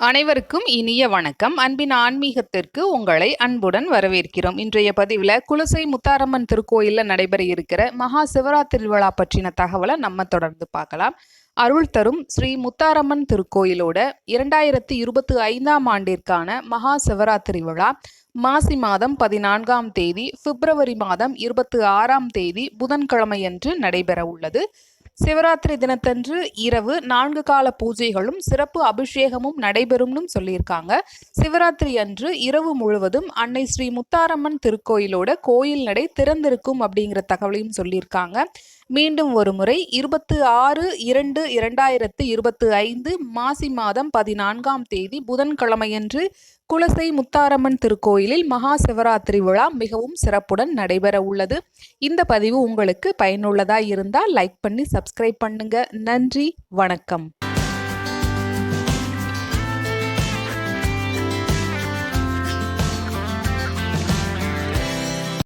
அனைவருக்கும் இனிய வணக்கம். அன்பின் ஆன்மீகத்திற்கு உங்களை அன்புடன் வரவேற்கிறோம். இன்றைய பதிவில் குலசை முத்தாரம்மன் திருக்கோயிலில் நடைபெற இருக்கிற மகா சிவராத்திரி விழா பற்றின தகவலை நம்ம தொடர்ந்து பார்க்கலாம். அருள் தரும் ஸ்ரீ முத்தாரம்மன் திருக்கோயிலோட இரண்டாயிரத்தி இருபத்தி ஐந்தாம் ஆண்டிற்கான மகா சிவராத்திரி விழா. மாசி மாதம் பதினான்காம் தேதி பிப்ரவரி மாதம் இருபத்தி ஆறாம் தேதி புதன்கிழமையன்று நடைபெற உள்ளது. சிவராத்திரி தினத்தன்று இரவு நான்கு கால பூஜைகளும் சிறப்பு அபிஷேகமும் நடைபெறும்னு சொல்லியிருக்காங்க. சிவராத்திரி அன்று இரவு முழுவதும் அன்னை ஸ்ரீ முத்தாரம்மன் திருக்கோயிலோட கோயில் நடை திறந்திருக்கும் அப்படிங்கிற தகவலையும் சொல்லியிருக்காங்க. மீண்டும் ஒரு முறை. இருபத்து ஆறு இரண்டு இரண்டாயிரத்து இருபத்து ஐந்து மாசி மாதம் பதினான்காம் தேதி புதன்கிழமையன்று குலசை முத்தாரம்மன் திருக்கோயிலில் மகா சிவராத்திரி விழா மிகவும் சிறப்புடன் நடைபெற உள்ளது. இந்த பதிவு உங்களுக்கு பயனுள்ளதாக இருந்தால் லைக் பண்ணி சப்ஸ்கிரைப் பண்ணுங்க. நன்றி வணக்கம்.